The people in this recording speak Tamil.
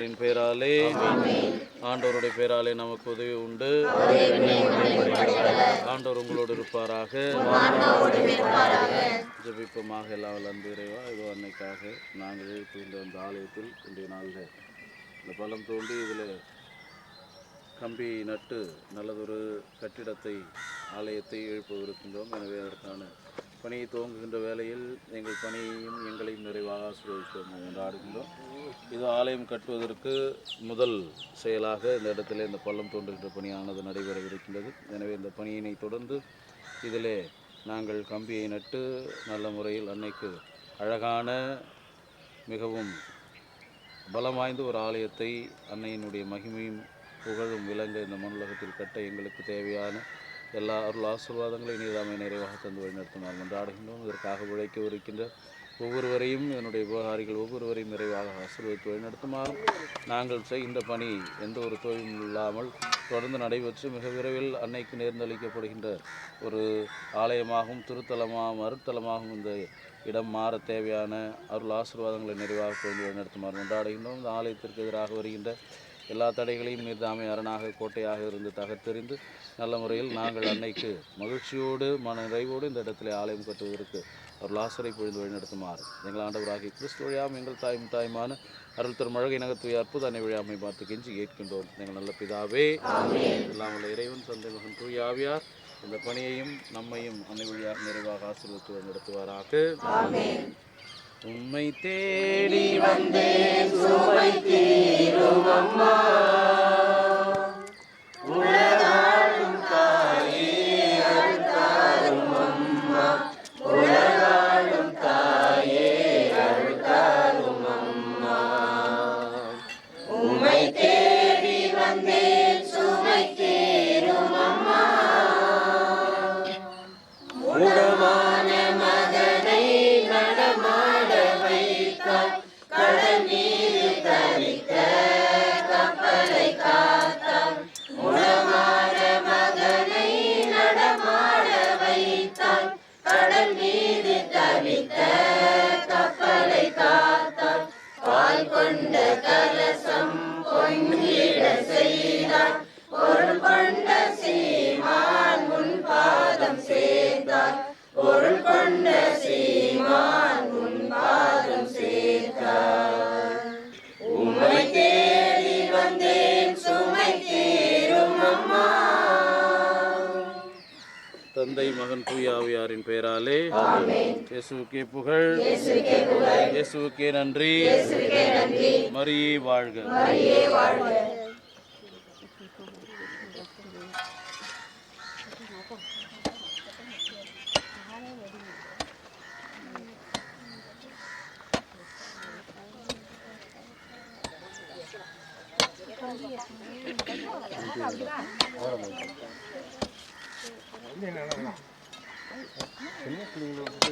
இயேசுவின் பெயராலே ஆண்டவருடைய பெயராலே நமக்கு உதவி உண்டு. ஆண்டவர் உங்களோடு இருப்பாராக. ஜபிப்பமாக எல்லா வல்ல அன்பு இறைவா இதோ அன்னைக்காக நாங்கள் எழுப்பியுள்ள இந்த ஆலயத்தில் இன்றைய நாளில் இந்த பலம் தோண்டி இதில் கம்பி நட்டு நல்லதொரு கட்டிடத்தை ஆலயத்தை எழுப்பவிருக்கின்றோம். எனவே அதற்கான பணியை துவங்குகின்ற வேளையில் எங்கள் பணியையும் எங்களையும் நிறைவாக ஆசீர்வதிப்போம் கொண்டாடுகின்றோம். இது ஆலயம் கட்டுவதற்கு முதல் செயலாக இந்த இடத்திலே இந்த பள்ளம் தோன்றுகின்ற பணியானது நடைபெறவிருக்கின்றது எனவே இந்த பணியினை தொடர்ந்து இதிலே நாங்கள் கம்பியை நட்டு நல்ல முறையில் அன்னைக்கு அழகான மிகவும் பலம் வாய்ந்த ஒரு ஆலயத்தை அன்னையினுடைய மகிமையும் புகழும் விளங்க இந்த மண்ணுலகத்தில் கட்ட எங்களுக்கு தேவையான எல்லா அருள் ஆசீர்வாதங்களையும் நீதாமை நிறைவாக தந்து வழிநடத்துமாறு கொண்டாடுகின்றோம் இதற்காக உழைக்க இருக்கின்ற ஒவ்வொருவரையும் என்னுடைய விவகாரிகள் ஒவ்வொருவரையும் நிறைவாக ஆசீர்வதித்து வழிநடத்துமாறும் நாங்கள் செய்கின்ற பணி எந்த ஒரு தொழிலும் இல்லாமல் தொடர்ந்து நடைபெற்று மிக விரைவில் அன்னைக்கு நேர்ந்தளிக்கப்படுகின்ற ஒரு ஆலயமாகவும் திருத்தலமாகவும் அருத்தலமாகவும் இந்த இடம் மாற தேவையான அருள் ஆசீர்வாதங்களை நிறைவாக கொண்டு வழிநடத்துமாறு கொண்டாடுகின்றோம் இந்த ஆலயத்திற்கு எதிராக வருகின்ற எல்லா தடைகளையும் நீர்தாமை அரணாக கோட்டையாக இருந்து தகர்த்தெறிந்து நல்ல முறையில் நாங்கள் அன்னைக்கு மகிழ்ச்சியோடு மன நிறைவோடு இந்த இடத்திலே ஆலயம் கட்டுவதற்கு அவர் லாசரை பொழுது வழிநடத்துமாறு. எங்கள் ஆண்டவராகி கிறிஸ்து வழியாம் எங்கள் தாயும் தாயுமான அருள் தரும் மழகை நகத்துவை அற்புத அன்னை வழியாமை பார்த்து கெஞ்சி கேட்கின்றோம். எங்கள் நல்ல பிதாவே எல்லாம் உள்ள இறைவன் தந்தை மகன் தூய் ஆவியார் இந்த பணியையும் நம்மையும் அன்னை வழியாக நிறைவாக ஆசீர்வதித்து நடத்துவாராக உம்மை தேடி வந்தேன். சுமை தீரும் அம்மா கலசம் பொங்கிட செய்தார். பொருள் கொண்ட சீமான் முன் பாதம் சேர்த்தார். பொருள் கொண்ட சீமான் முன் பாதம் சேர்த்தார். உமை தேடி வந்தே தந்தை மகன் தூயாவியாரின் பெயராலே இயேசுக்கே புகழ் இயேசுக்கே நன்றி மரியே வாழ்க Thank you. சின்ன பிள்ளைங்களுக்கு